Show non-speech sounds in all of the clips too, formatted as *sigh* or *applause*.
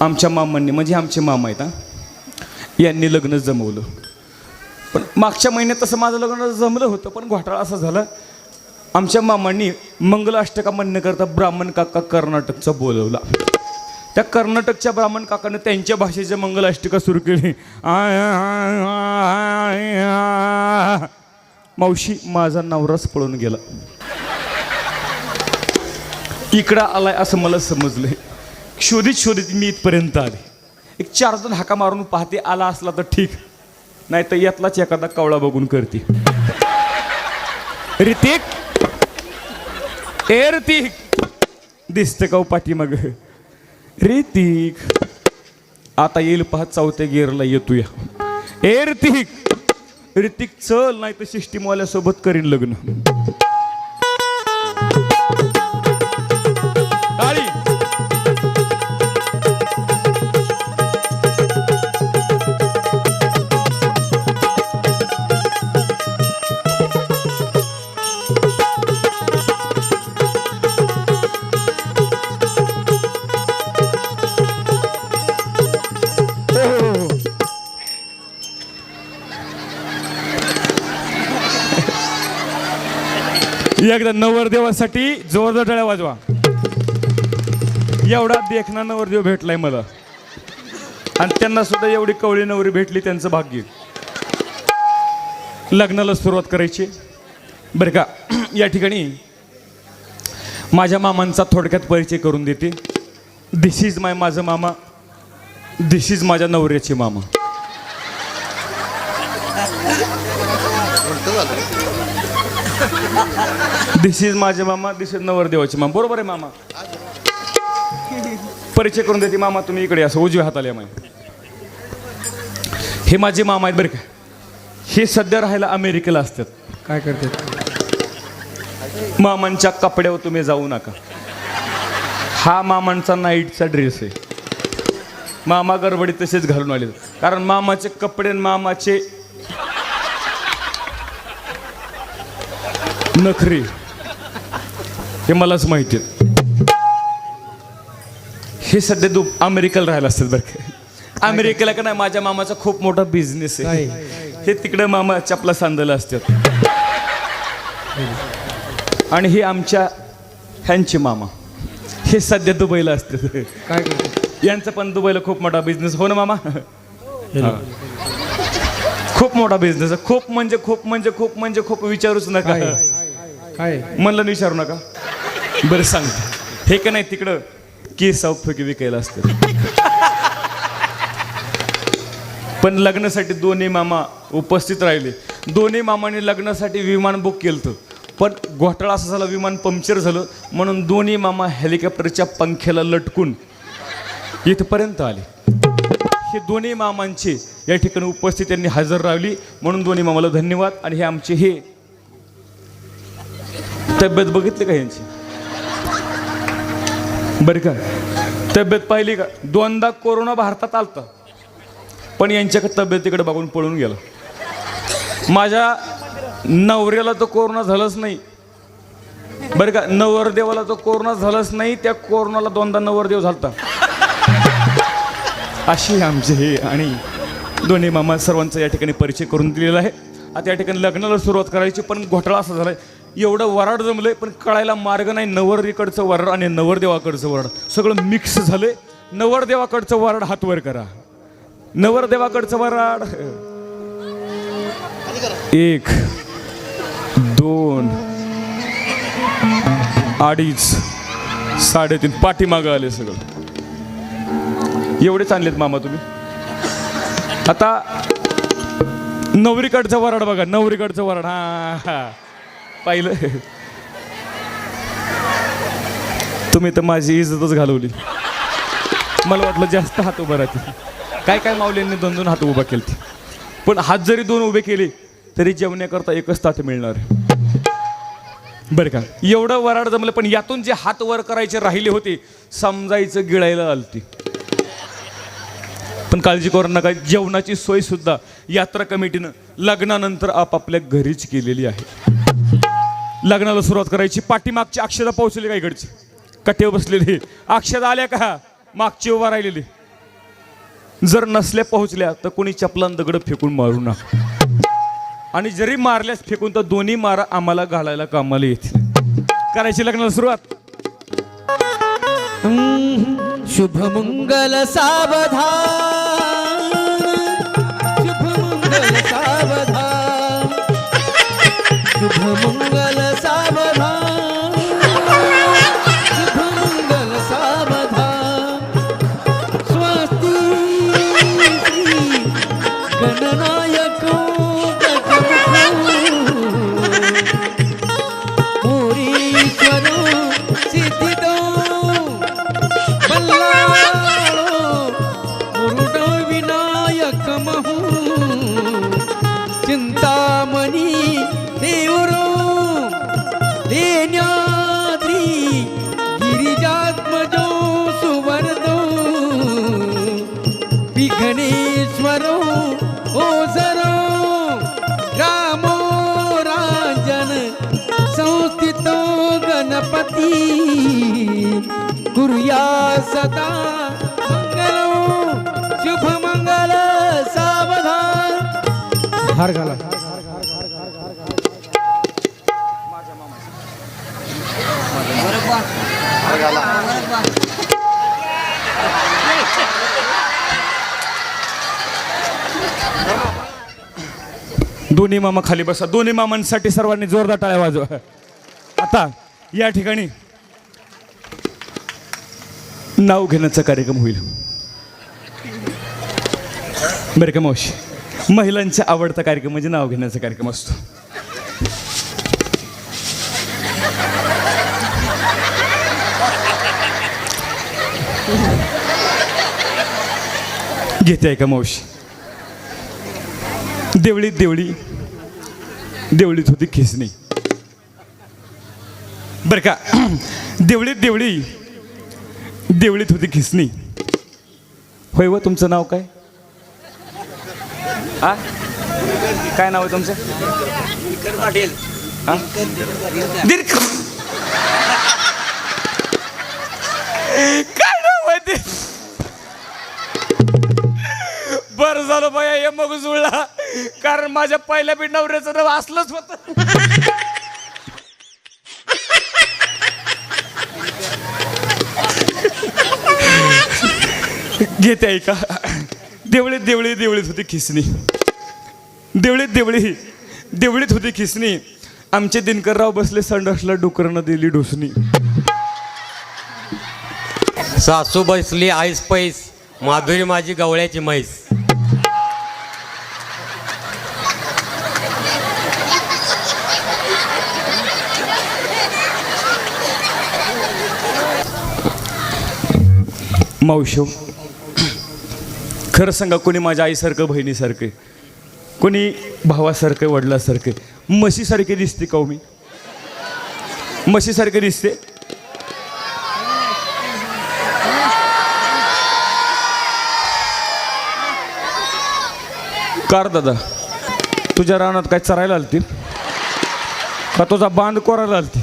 आमच्या मामांनी म्हणजे आमचे मामा आहेत हां. यांनी लग्न जमवलं. पण मागच्या महिन्यात तसं माझं लग्न जमलं होतं पण घोटाळा असा झाला. आमच्या मामांनी मंगलाष्टका म्हणण्याकरता ब्राह्मण काका कर्नाटकचा बोलवला. त्या कर्नाटकच्या ब्राह्मण काकानं त्यांच्या भाषेच्या मंगलाष्टिका सुरू केली. मावशी माझा नवराच पळून गेला. इकडं आलाय असं मला समजलंय. शोधित शोधित मी इथपर्यंत आले. एक चार जण हाका मारून पाहते आला असला तर ठीक. नाही तर यातलाच एखादा कवळा बघून करते. रितिक? ए रितिक! दिसतं का हो पाठीमाग? रितिक आता येईल पहा चौथ्या गिअरला येतोया. ए रितिक! रितिक चल नाही तर सिस्टीमवाल्यासोबत करीन लग्न. एकदा नवरदेवासाठी जोरदार टाळ्या वाजवा. एवढा देखना नवरदेव भेटलाय मला. आणि त्यांना सुद्धा एवढी कवळी नवरी भेटली त्यांचं भाग्य. लग्नाला सुरुवात करायची. बरं का या ठिकाणी माझ्या मामांचा थोडक्यात परिचय करून देते. दिस इज माय माझं मामा. दिस इज माझ्या नवऱ्याचे मामा. *laughs* दिस इज माझे मामा दिस इज नवरदेवाचे मामा. बरोबर आहे मामा. परिचय करून देते मामा तुम्ही इकडे असं उजव्या हाताला या माय हे माझे मामा आहेत बरं का. हे सध्या राहायला अमेरिकेला असतात. काय करते मामांच्या कपड्यावर तुम्ही जाऊ नका. हा मामांचा नाईटचा ड्रेस आहे. मामा गडबडीत तसेच घालून आले कारण मामाचे कपडे आणि मामाचे नखरे. हे मलाच माहिती हे सध्या दु अमेरिकेला राहायला असतात बरं का. अमेरिकेला का नाही माझ्या मामाचा खूप मोठा बिझनेस आहे. हे तिकडे मामा चपला सांदलं असतात. आणि हे आमच्या ह्यांचे मामा. हे सध्या दुबईला असतात. काय करते? यांचा पण दुबईला खूप मोठा बिझनेस हो ना मामा. खूप मोठा बिझनेस आहे. खूप म्हणजे खूप म्हणजे खूप म्हणजे खूप विचारूच नका. काय? म्हणलं विचारू नका. बरं सांग. हे का नाही तिकडं केस औफकी विकायला असतं पण लग्नासाठी दोन्ही मामा उपस्थित राहिले. दोन्ही मामाने लग्नासाठी विमान बुक केलं पण घोटाळा असा झाला विमान पंक्चर झालं म्हणून दोन्ही मामा हेलिकॉप्टरच्या पंख्याला लटकून इथपर्यंत आले. हे दोन्ही मामांचे या ठिकाणी उपस्थित त्यांनी हजर राहिली म्हणून दोन्ही मामाला धन्यवाद. आणि हे आमचे हे तब्येत बघितली का यांची बरं का? तब्येत पाहिली का? दोनदा कोरोना भारतात आलता. पण यांच्याकडे तब्येतीकडे बघून पळून गेला. माझ्या नवऱ्याला तर कोरोना झालंच नाही. बरं का? नवरदेवाला तर कोरोना झालंच नाही. त्या कोरोनाला दोनदा नवरदेव झालता. अशी आमचे हे आणि दोन्ही मामा सर्वांचा या ठिकाणी परिचय करून दिलेला आहे. आता या ठिकाणी लग्नाला सुरुवात करायची पण घोटाळा असा आहे एवढं वराड जमलंय पण कळायला मार्ग नाही. नवरदेकडचं वराड आणि नवरदेवाकडचं वराड. सगळं मिक्स झालंय. नवरदेवाकडचं वराड हातवर करा. नवरदेवाकडचं वराड. एक दोन अडीच साडेतीन. पाठीमागं आले सगळं. एवढेच आणलेत मामा तुम्ही. आता नवरीकडचं वराड बघा. नवरीकडचं वराड. हा हा. पाहिलं. तुम्ही तर माझी इज्जतच घालवली. मला वाटलं जास्त हात उभा राहतील. काय काय माऊलींनी दोन दोन हात उभा केले पण हात जरी दोन उभे केले तरी जेवण्याकरता एकच ताट मिळणार. बरं का? एवढं वराड जमलं पण यातून जे हात वर करायचे राहिले होते समजायचं गिळायला आलती. पण काळजी करू नका जेवणाची सोय सुद्धा यात्रा कमिटीनं लग्नानंतर आपापल्या घरीच केलेली आहे. लग्नाला सुरुवात करायची. पाठीमागची अक्षता पोहोचली का इकडची? कट्टेवर बसलेली. अक्षदा आल्या का? मागची उभा राहिलेली. जर नसल्या पोहोचल्या तर कोणी चपलान दगड फेकून मारू नका. आणि जरी मारल्यास फेकून तर दोन्ही मारा आम्हाला घालायला कामाला येतील. करायची लग्नाला सुरुवात. शुभमंगल सावधान. शुभमंगल सावधान. शुभ मंगल गणपती कुर्या सदा मंगलो शुभमंगल सावधान. हार घाला. दोन्ही मामा खाली बसा. दोन्ही मामांसाठी सर्वांनी जोरदार टाळ्या वाजवा. आता या ठिकाणी नाव घेण्याचा कार्यक्रम होईल. बरं का मावशी? महिलांचा आवडता कार्यक्रम म्हणजे नाव घेण्याचा कार्यक्रम असतो. घेते आहे का मावशी? देवळीत देवळी देवळीत होती खिसणी बरं का *clears throat* देवळीत देवळी. देवळीत होती खिसणी. होय व तुमचं नाव काय? आ? काय नाव आहे तुमचं? पाटील काय नाव आहे ते? बरं झालं बाया हे मग जुळला. कारण माझ्या पहिल्या बी नवऱ्याचं नाव असलंच होत. घेते ऐका देवळीत देवळी देवळीत होती खिसणी. देवळीत देवळी देवळीत होती खिसणी. आमचे दिनकरराव बसले संडासला डुकरनं दिली ढोसणी सासू बसली आईस पैस माधुरी माझी गवळ्याची म्हैस. मावशो खरं सांगा कोणी माझ्या आईसारखं बहिणीसारखं कोणी भावासारखं वडिलासारखं म्हशीसारखे दिसते का हो मी? म्हशीसारखे दिसते? कार दादा तुझ्या रानात काय चरायला आलती? का तुझा बांध कोरायला आलती?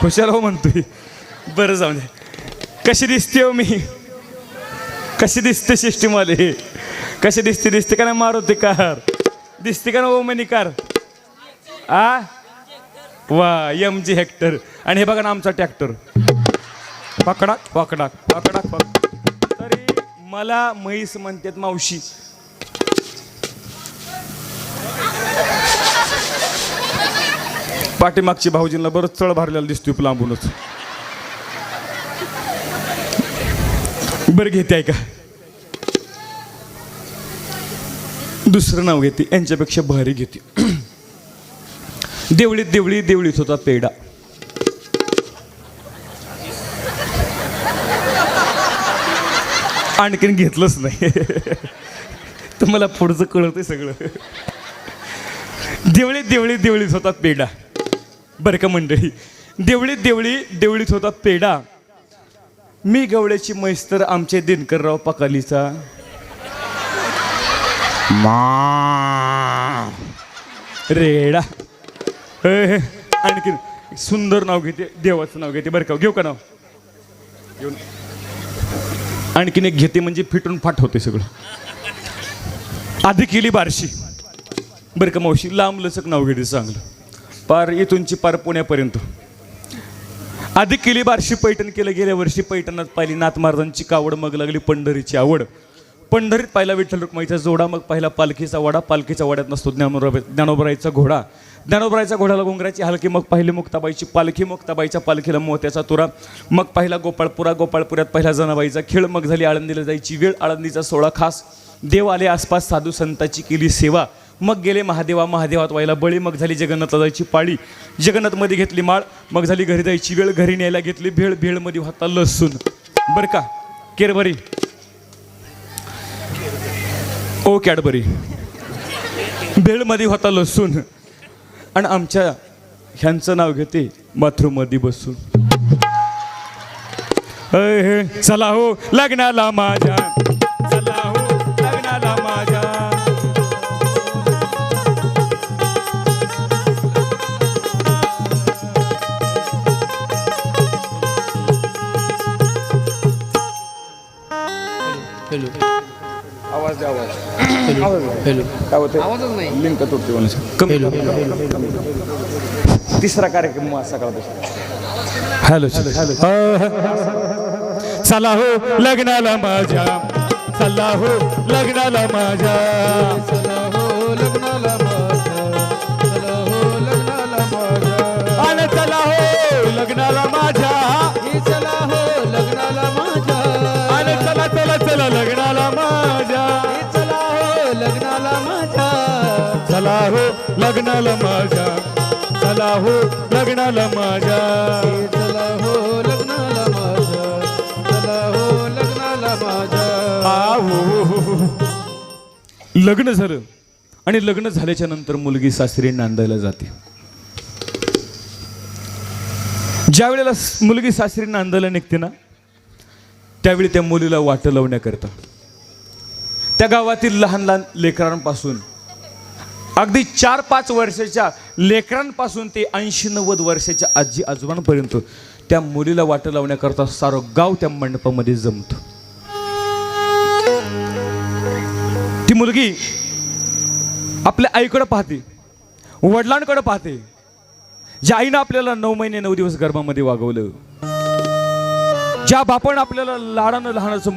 खुशाला हो म्हणतोय. बरं जाऊ दे. कशी दिसते हो मी? कशी दिसते सिस्टीमवाले कशी दिसते दिसते का नाही मारुती कार? दिसते का ना ओमनी कार? आ? वा एम जी हेक्टर आणि हे बघा ना आमचा ट्रॅक्टर पकडाक पकडा पकडा पक तरी मला म्हैस म्हणतात मावशी. पाठीमागची भाऊजींना बरंच चळ भरलेला दिसतोय लांबूनच. बरं घेते ऐका दुसरं नाव घेते यांच्यापेक्षा भारी घेते. देवळीत देवळी देवळीत होता पेडा आणखीन घेतलंच नाही. तर मला पुढचं कळतंय सगळं. देवळीत देवळीत देवळीत होता पेडा बरं का मंडळी? देवळीत देवळी देवळीत होता पेडा मी गवळ्याची म्हैस तर आमचे दिनकरराव पकालीचा. रेडा. हे, हे, आणखी सुंदर नाव घेते देवाचं नाव घेते बरं का घेऊ का नाव? घेऊन. आणखीन एक घेते म्हणजे फिटून फाट होते सगळं. आधी केली बारशी. बरं का मावशी लांब लचक नाव घेते चांगलं. पार इथूनची पार पुण्यापर्यंत. आधी केली बारशी पैठण केलं गेल्या वर्षी पैठणात. पाहिली नाथ महाराजांची कावड मग लागली पंढरीची आवड. पंढरीत पाहिला विठ्ठल रुक्माईचा जोडा मग पाहिला पालखीचा वडा. पालखीच्या वाड्यात नसतो ज्ञानोबा ज्ञानोबराईचा घोडा. ज्ञानोबराईच्या घोड्याला घोंगराची हलकी मग पाहिली मुक्ताबाईची पालखी मुक्ताबाईच्या पालखीला मोत्याचा तुरा. मग पाहिला गोपाळपुरा गोपाळपुऱ्यात पहिला जनाबाईचा खेळ मग झाली आळंदीला जायची वेळ. आळंदीचा सोळा खास. देव आले आसपास साधू संताची केली सेवा. मग गेले महादेवा महादेवात व्हायला बळी मग झाली जगन्नाथला जायची पाळी. जगन्नाथमध्ये घेतली माळ मग झाली घरी जायची वेळ घरी न्यायला घेतली भेळ भेळमध्ये होता लसूण. बरं का? केरबरी. ओ कॅडबरी. भेळमध्ये होता लसूण. आणि आमच्या ह्यांचं नाव घेते बाथरूममध्ये बसून. हे, चला हो लग्नाला माझ्या हॅलो. काय होते आवाजच नाही. लिंक तुटते हॅलो. तिसरा कार्यक्रम असा करतो हॅलो हॅलो चला हो लग्नाला माझ्या. चला हो लग्नाला माझ्या. चला हो लग्नाला माझ्या. चला हो लग्नाला माझ्या. चला हो लग्नाला माझ्या. चला हो लग्नाला माझ्या. चला हो लग्नाला माझ्या. चला हो लग्नाला माझ्या. आहो. लग्न झालं. आणि लग्न झाल्याच्यानंतर मुलगी सासरी नांदायला जाते. ज्या वेळेला मुलगी सासरी नांदायला निघते ना त्यावेळी त्या मुलीला वाट लावण्याकरता. त्या गावातील लहान लहान लेकरांपासून अगदी चार पाच वर्षाच्या लेकरांपासून ते ऐंशी नव्वद वर्षाच्या आजी आजोबांपर्यंत त्या मुलीला वाट लावण्याकरता सारं गाव त्या मंडपामध्ये जमत. ती मुलगी आपल्या आईकडे पाहते वडिलांकडे पाहते. ज्या आईनं आपल्याला नऊ महिने नऊ दिवस गर्भामध्ये वागवलं ज्या बापानं आपल्याला लाडानं लहानाचं